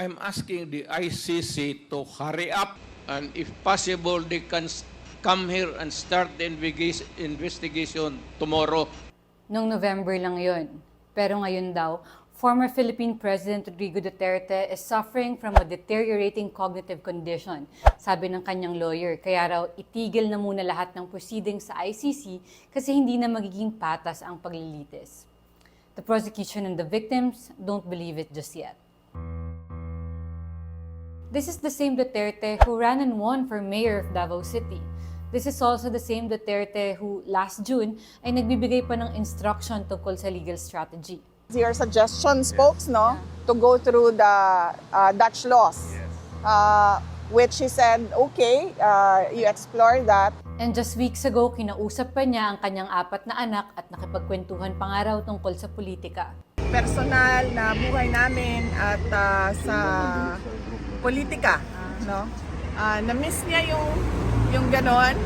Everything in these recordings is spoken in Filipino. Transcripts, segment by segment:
I'm asking the ICC to hurry up and if possible, they can come here and start the investigation- investigation tomorrow. Noong November lang yon. Pero ngayon daw, former Philippine President Rodrigo Duterte is suffering from a deteriorating cognitive condition, sabi ng kanyang lawyer. Kaya raw itigil na muna lahat ng proceedings sa ICC kasi hindi na magiging patas ang paglilitis. The prosecution and the victims don't believe it just yet. This is the same Duterte who ran and won for mayor of Davao City. This is also the same Duterte who last June ay nagbibigay pa ng instruction tungkol sa legal strategy. your suggestions, folks, no, to go through the uh, Dutch laws, uh, which he said, okay, uh, you explore that. And just weeks ago, kinausap pa niya ang kanyang apat na anak at nakipagkwentuhan pa nga raw tungkol sa politika. Personal na buhay namin at uh, sa politika, no. Uh, na-miss niya yung yung ganon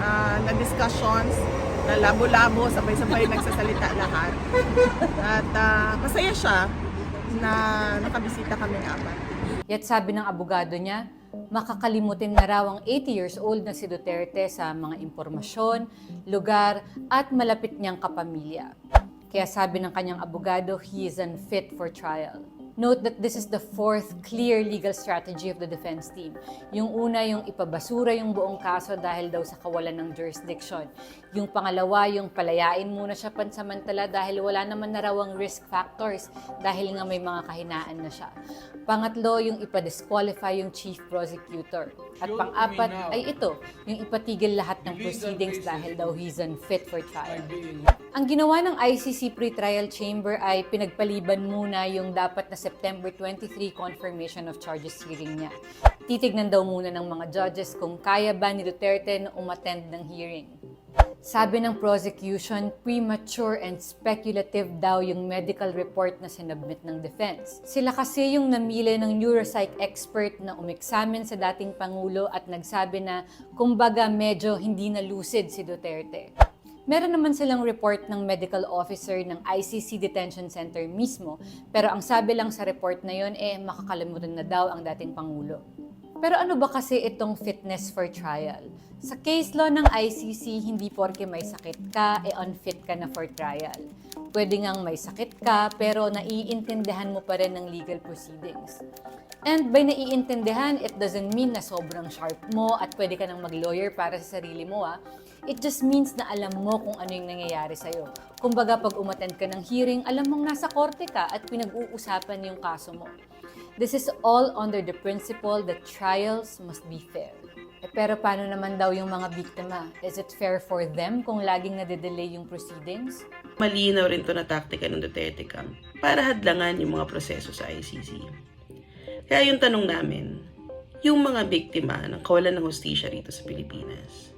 uh, na discussions na labo-labo, sabay-sabay nagsasalita lahat. At uh, masaya siya na nakabisita kaming apat. Yet sabi ng abogado niya, makakalimutin na raw ang 80 years old na si Duterte sa mga impormasyon, lugar at malapit niyang kapamilya. Kaya sabi ng kanyang abogado, he is unfit for trial. Note that this is the fourth clear legal strategy of the defense team. Yung una, yung ipabasura yung buong kaso dahil daw sa kawalan ng jurisdiction. Yung pangalawa, yung palayain muna siya pansamantala dahil wala naman na raw ang risk factors dahil nga may mga kahinaan na siya. Pangatlo, yung ipadisqualify yung chief prosecutor. At pang-apat ay ito, yung ipatigil lahat ng proceedings dahil daw he's unfit for trial. Ang ginawa ng ICC pre-trial chamber ay pinagpaliban muna yung dapat na September 23 confirmation of charges hearing niya. Titignan daw muna ng mga judges kung kaya ba ni Duterte na umattend ng hearing. Sabi ng prosecution, premature and speculative daw yung medical report na sinubmit ng defense. Sila kasi yung namili ng neuropsych expert na umeksamin sa dating Pangulo at nagsabi na kumbaga medyo hindi na lucid si Duterte. Meron naman silang report ng medical officer ng ICC Detention Center mismo, pero ang sabi lang sa report na yon eh makakalimutan na daw ang dating Pangulo. Pero ano ba kasi itong fitness for trial? Sa case law ng ICC, hindi porke may sakit ka, e unfit ka na for trial. Pwede ngang may sakit ka, pero naiintindihan mo pa rin ng legal proceedings. And by naiintindihan, it doesn't mean na sobrang sharp mo at pwede ka nang mag-lawyer para sa sarili mo ah. It just means na alam mo kung ano yung nangyayari sa'yo. Kumbaga pag umattend ka ng hearing, alam mong nasa korte ka at pinag-uusapan yung kaso mo. This is all under the principle that trials must be fair. Eh, pero paano naman daw yung mga biktima? Is it fair for them kung laging nade-delay yung proceedings? Malinaw rin to na taktika ng Duterte Camp para hadlangan yung mga proseso sa ICC. Kaya yung tanong namin, yung mga biktima ng kawalan ng hustisya rito sa Pilipinas,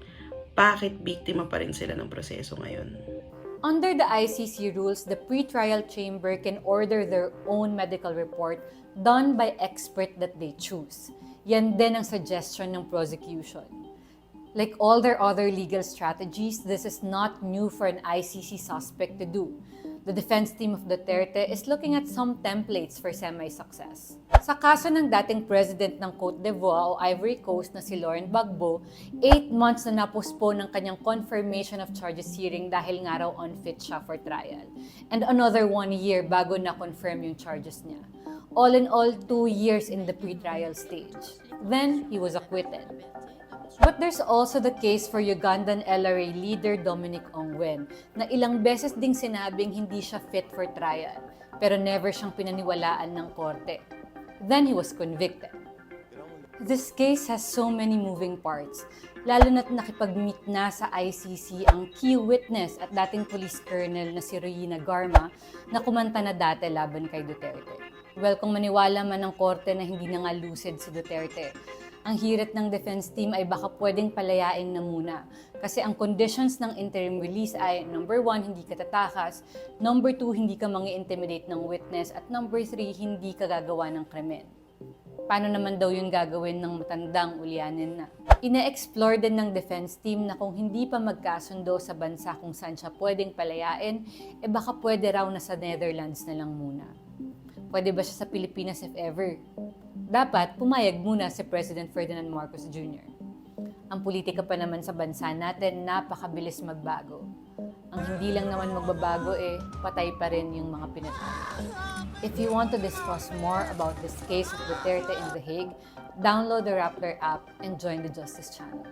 bakit biktima pa rin sila ng proseso ngayon? Under the ICC rules, the pre-trial chamber can order their own medical report done by expert that they choose. Yan din ang suggestion ng prosecution. Like all their other legal strategies, this is not new for an ICC suspect to do. The defense team of Duterte is looking at some templates for semi-success. Sa kaso ng dating president ng Cote d'Ivoire o Ivory Coast na si Laurent Gbagbo, 8 months na napostpone ng kanyang confirmation of charges hearing dahil nga raw unfit siya for trial. And another one year bago na-confirm yung charges niya. All in all, two years in the pre-trial stage. Then, he was acquitted. But there's also the case for Ugandan LRA leader Dominic Ongwen na ilang beses ding sinabing hindi siya fit for trial pero never siyang pinaniwalaan ng korte. Then he was convicted. This case has so many moving parts, lalo na't nakipag-meet na sa ICC ang key witness at dating police colonel na si Royina Garma na kumanta na dati laban kay Duterte. Well, kung maniwala man ng korte na hindi na nga lucid si Duterte, ang hirit ng defense team ay baka pwedeng palayain na muna. Kasi ang conditions ng interim release ay number one, hindi ka tatakas, number two, hindi ka mangi intimidate ng witness, at number three, hindi ka gagawa ng krimen. Paano naman daw yun gagawin ng matandang ulyanin na? Ina-explore din ng defense team na kung hindi pa magkasundo sa bansa kung saan siya pwedeng palayain, eh baka pwede raw na sa Netherlands na lang muna. Pwede ba siya sa Pilipinas if ever? Dapat pumayag muna si President Ferdinand Marcos Jr. Ang politika pa naman sa bansa natin napakabilis magbago. Ang hindi lang naman magbabago eh, patay pa rin yung mga pinatay. If you want to discuss more about this case of Duterte in The Hague, download the Rappler app and join the Justice Channel.